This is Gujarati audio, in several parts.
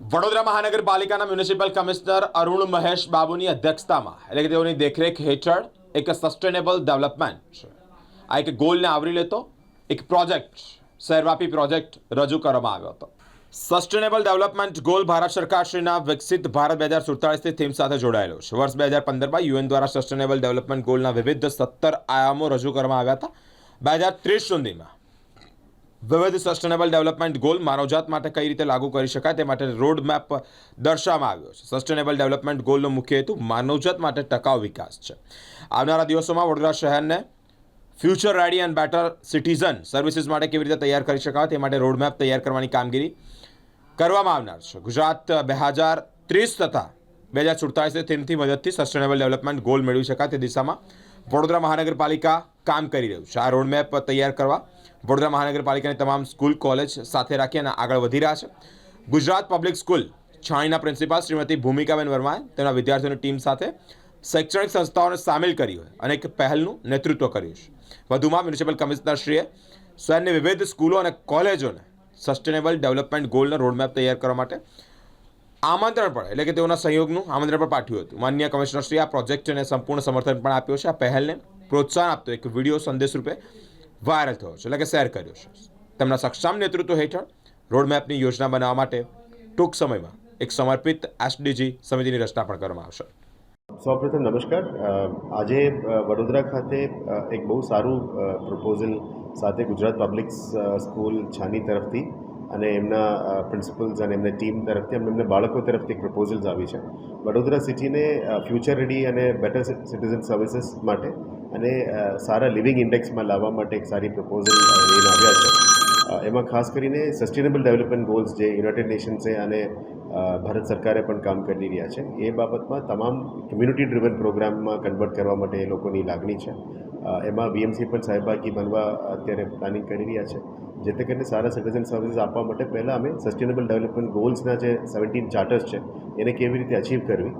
વડોદરા મહાનગરપાલિકાના મ્યુનિસિપલ કમિશનર અરુણ મહેશ બાબુની અધ્યક્ષતામાં, એટલે કે તેઓની દેખરેખ હેઠળ એક સસ્ટેનેબલ ડેવલપમેન્ટ આ એક ગોલને આવરી લેતો, એક પ્રોજેક્ટ શહેરવ્યાપી પ્રોજેક્ટ રજૂ કરવામાં આવ્યો હતો. સસ્ટેનેબલ ડેવલપમેન્ટ ગોલ ભારત સરકારશ્રીના વિકસિત ભારત બે હજાર સુડતાળીસની થીમ સાથે જોડાયેલો છે. વર્ષ બે હજાર પંદરમાં યુએન દ્વારા સસ્ટેનેબલ ડેવલપમેન્ટ ગોલના વિવિધ સત્તર આયામો રજૂ કરવામાં આવ્યા હતા. બે હજાર ત્રીસ સુધીમાં વિવિધ સસ્ટેનેબલ ડેવલપમેન્ટ ગોલ માનવજાત માટે કઈ રીતે લાગુ કરી શકાય તે માટે રોડ મેપ દર્શાવવામાં આવ્યો છે. સસ્ટેનેબલ ડેવલપમેન્ટ ગોલનો મુખ્ય હેતુ માનવજાત માટે ટકાઉ વિકાસ છે. આવનારા દિવસોમાં વડોદરા શહેરને future ready and better citizen services માટે કેવી રીતે તૈયાર કરી શકાય તે માટે રોડ મેપ તૈયાર કરવાની કામગીરી કરવામાં આવનાર છે. ગુજરાત બે હજાર ત્રીસ તથા બે હજાર સુડતાલીસની થીમથી મદદથી સસ્ટેનેબલ ડેવલપમેન્ટ ગોલ મેળવી શકાય તે દિશામાં વડોદરા મહાનગરપાલિકા કામ કરી રહ્યું છે. આ રોડમેપ તૈયાર કરવા વડોદરા મહાનગરપાલિકાની તમામ સ્કૂલ, કોલેજ સાથે રાખી અને આગળ વધી રહ્યા છે. ગુજરાત પબ્લિક સ્કૂલ, છાણીના પ્રિન્સિપાલ શ્રીમતી ભૂમિકાબેન વર્માએ તેમના વિદ્યાર્થીઓની ટીમ સાથે શૈક્ષણિક સંસ્થાઓને સામેલ કરી હોય અને એક પહેલનું નેતૃત્વ કર્યું છે. વધુમાં મ્યુનિસિપલ કમિશનરશ્રીએ શહેરની વિવિધ સ્કૂલો અને કોલેજોને સસ્ટેનેબલ ડેવલપમેન્ટ ગોલનો રોડમેપ તૈયાર કરવા માટે આમંત્રણ પણ, એટલે કે તેઓના સહયોગનું આમંત્રણ પણ પાઠવ્યું હતું. માન્ય કમિશનરશ્રી આ પ્રોજેક્ટને સંપૂર્ણ સમર્થન પણ આપ્યો છે. આ પહેલને પ્રોત્સાહન આપતો એક વીડિયો સંદેશ રૂપે વાયરલ થયો છે એટલે કે શેર કર્યો છે. તેમના સક્ષમ નેતૃત્વ હેઠળ રોડમેપની યોજના બનાવવા માટે ટૂંક સમયમાં એક સમર્પિત એસડીજી સમિતિની રચના પણ કરવામાં આવશે. સૌપ્રથમ નમસ્કાર. આજે વડોદરા ખાતે એક બહુ સારું પ્રપોઝલ સાથે ગુજરાત પબ્લિક સ્કૂલ છાની તરફથી અને એમના પ્રિન્સિપલ્સ અને એમની ટીમ તરફથી અને એમના બાળકો તરફથી પ્રપોઝલ્સ આવી છે. વડોદરા સિટીને ફ્યુચર રેડી અને બેટર સિટીઝન સર્વિસીસ માટે અને સારા લિવિંગ ઇન્ડેક્સમાં લાવવા માટે એક સારી પ્રપોઝલ લઈને આવ્યા છે. એમાં ખાસ કરીને સસ્ટેનેબલ ડેવલપમેન્ટ ગોલ્સ જે યુનાઇટેડ નેશન્સે અને ભારત સરકારે પણ કામ કરી રહ્યા છે, એ બાબતમાં તમામ કમ્યુનિટી ડ્રિવન પ્રોગ્રામમાં કન્વર્ટ કરવા માટે એ લોકોની લાગણી છે. એમાં વીએમસી પણ સહભાગી બનવા અત્યારે પ્લાનિંગ કરી રહ્યા છે. જેથી કરીને સારા સિટીઝન સર્વિસીસ આપવા માટે પહેલાં અમે સસ્ટેનેબલ ડેવલપમેન્ટ ગોલ્સના જે સેવન્ટીન ચાર્ટર્સ છે, એને કેવી રીતે અચીવ કરવી?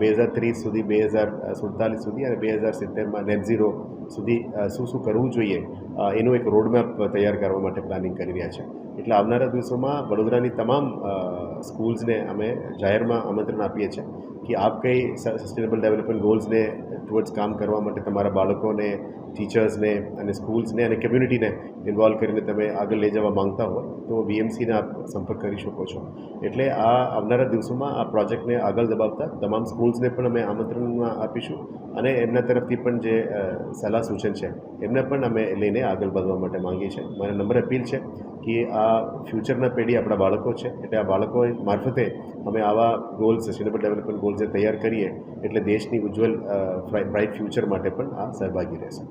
બે હજાર ત્રીસ સુધી, બે હજાર સુડતાલીસ સુધી અને બે હજાર સિત્તેરમાં નેટ ઝીરો સુધી શું શું કરવું જોઈએ? એનું એક રોડમેપ તૈયાર કરવા માટે પ્લાનિંગ કરી રહ્યા છે. એટલે આવનારા દિવસોમાં વડોદરાની તમામ સ્કૂલ્સને અમે જાહેરમાં આમંત્રણ આપીએ છીએ કે આપ કઈ સસ્ટેનેબલ ડેવલપમેન્ટ ગોલ્સને ટુવર્ડ્સ કામ કરવા માટે તમારા બાળકોને ટીચર્સને અને સ્કૂલ્સને અને કમ્યુનિટીને ઇન્વોલ્વ કરીને તમે આગળ લઈ જવા માંગતા હો તો બીએમસીને આપ સંપર્ક કરી શકો છો. એટલે આ આવનારા દિવસોમાં આ પ્રોજેક્ટને આગળ દબાવતા તમામ સ્કૂલ્સને પણ અમે આમંત્રણમાં આપીશું અને એમના તરફથી પણ જે સલાહ સૂચન છે એમને પણ અમે લઈને આગળ વધવા માટે માંગીએ છીએ. મારા નંબર અપીલ છે કે આ ફ્યુચરના પેઢી આપણા બાળકો છે. એટલે આ બાળકો મારફતે અમે આવા ગોલ્સ સસ્ટેનેબલ ડેવલપમેન્ટ ગોલ્સ તૈયાર કરીએ, એટલે દેશની ઉજ્જવલ બ્રાઇટ ફ્યુચર માટે પણ આ સહભાગી રહેશે.